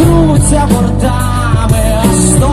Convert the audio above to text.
труться мордами, а сто